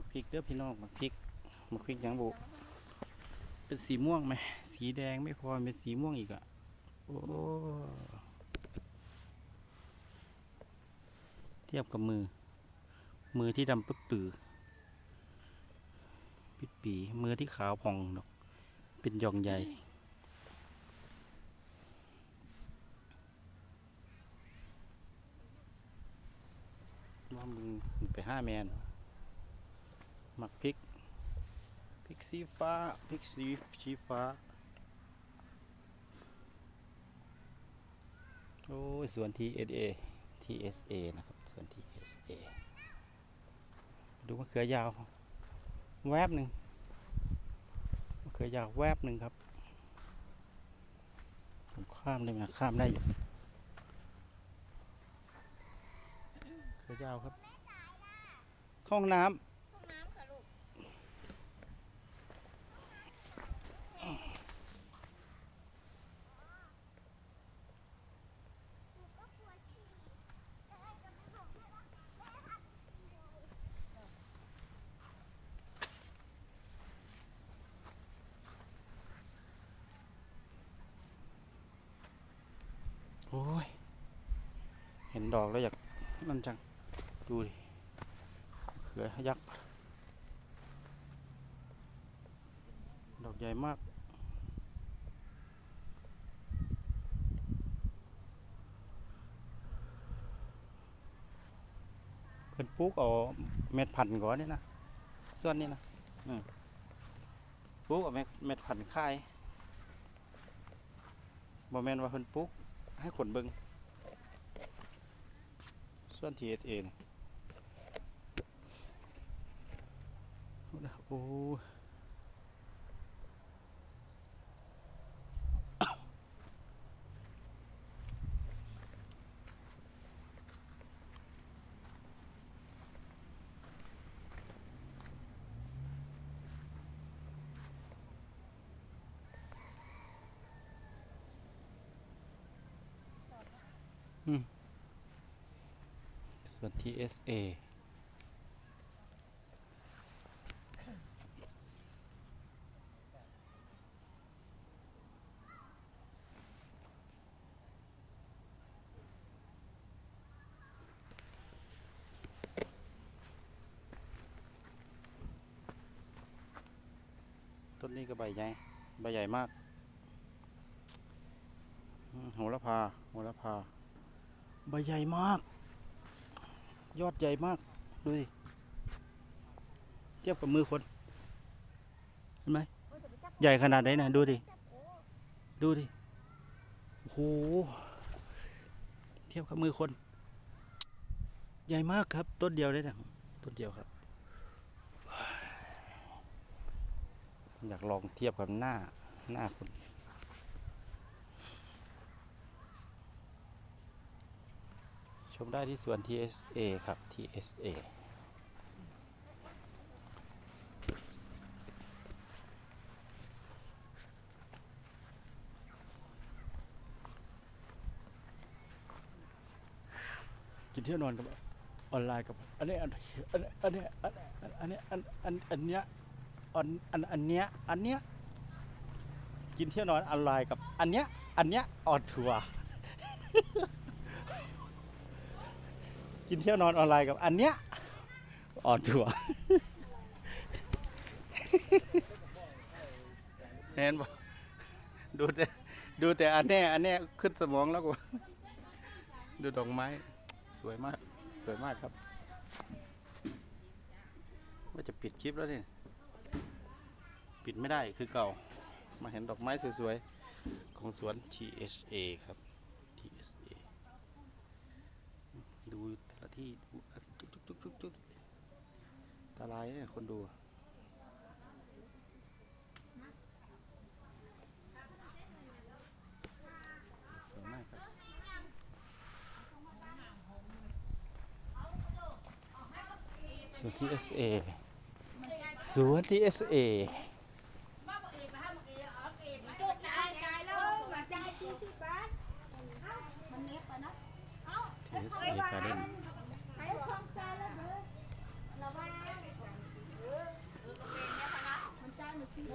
มักพริกเด้อพี่น้องมักพริกมักพริกยังบุเป็นสีม่วงไหมสีแดงไม่พอเป็นสีม่วงอีกอะโอ้เทียบกับมือ มือที่ดำปึ๊ดปือปิดปีมือที่ขาวผ่องดอก เป็นหย่องใหญ่ว่ามึงไปห้าแมนห มักพริกพริกสีฟ้าพริกสีชีฟ้า โอ้ยส่วน TSA TSA นะครับ ส่วน TSA ดูมะเขือยาว แวบหนึ่งมะเขือยาวแวบหนึ่งครับ ผมข้ามได้ไหมข้ามได้อยู่เขือยาวครับห้องน้ำ อ้ย เห็นดอกแล้วอยากนั่นจัง ดูดิเขือยักษ์ ดอกใหญ่มากเพิ่นปลูกเอาเม็ดพันก่อนนี่นะ ส่วนนี้นะปลูกเอาเม็ดเม็ดพันค่ายบ่แม่นว่าเพิ่นปลูก ให้คนเบิงส่วน TSA นี่โอ้ ส่วน TSA ต้นนี้ก็ใบใหญ่ ใบใหญ่มากโหระพาโหระพา ใบใหญ่มาก ยอดใหญ่มาก ดูดิเทียบกับมือคน เห็นไหม ใหญ่ขนาดไหนนะดูดิ ดูดิ โอ้โห เทียบกับมือคน ใหญ่มากครับ ต้นเดียวเลยนะต้นเดียวครับ อยากลองเทียบกับหน้าหน้าคน ชมได้ที่สวน TSA ครับ TSA กินเที่ยวนอนกับออนไลน์กับอันนี้อันอันนี้อันนี้อันอันอันเนี้ยอันอันอันเนี้ยอันเนี้ยกินเที่ยวนอนออนไลน์กับอันเนี้ยอันเนี้ยออนทัวร์ กินเที่ยวนอนออนไลน์กับอันเนี้ยอ่อนทัวเห็นบ่ดูแต่ดูแต่อันแน่อันแน่ขึ้นสมองแล้วกูดูดอกไม้ สวยมาก สวยมากครับ ว่าจะปิดคลิปแล้วนี่ปิดไม่ได้คือเก่า มาเห็นดอกไม้สวยๆ ของสวน THA ครับายคนดูสวยมาเอสเอสวนที่ SA สวนที่สอีการเล่น Bye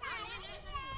bye.